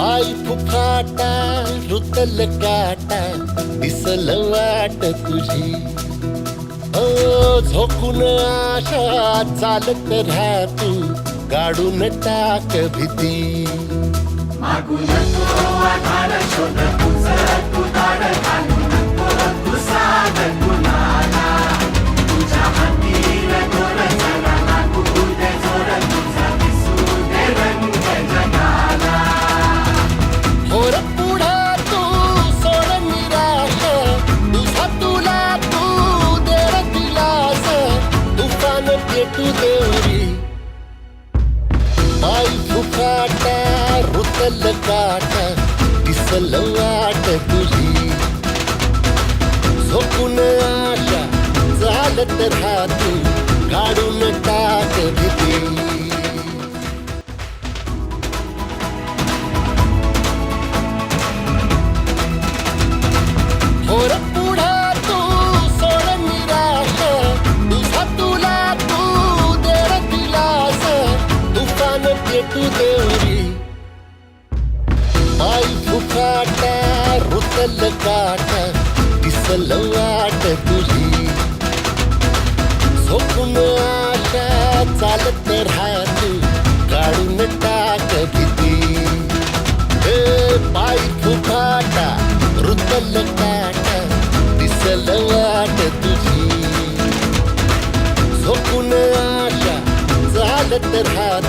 पाय फुफाटा रुतल काटा दिसल वाट तुझी. हो झोकून आशा चालत राहा तू गाडून टाक भीती. मागून फुफाटा रुतल काटा दिसल वाट तुझी. झोपून आशा चालत राहतू काढून टाक भीती. फुफाटा रुतल काटा दिसल वाट तुझी. झोपून आशा चालत राहत काढून टाक किती हे पाय फुफाटा रुतल काटा दिसल वाट तुझी. झोपून आशा चालत राहा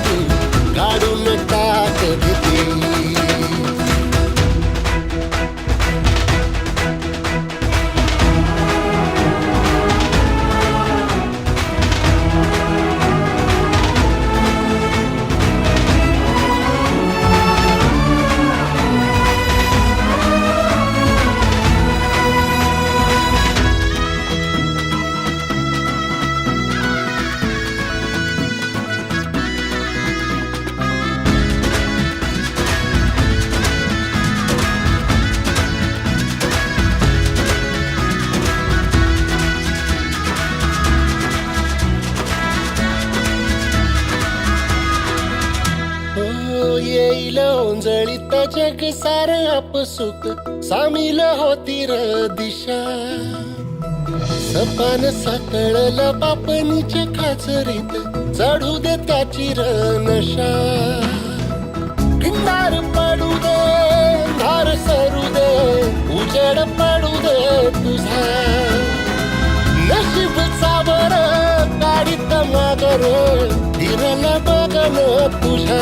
येईल ओंजळीत जग सार आपसुक. सामील होती र दिशा. सपान साकळला बापनीच्या खाचरीत. चढू दे त्याची र नशा भिंडार पडू दे धार सरू दे उजड पडू दे तुझा. नशीब सावर गाडीत मागर हिरल बघन तुझा.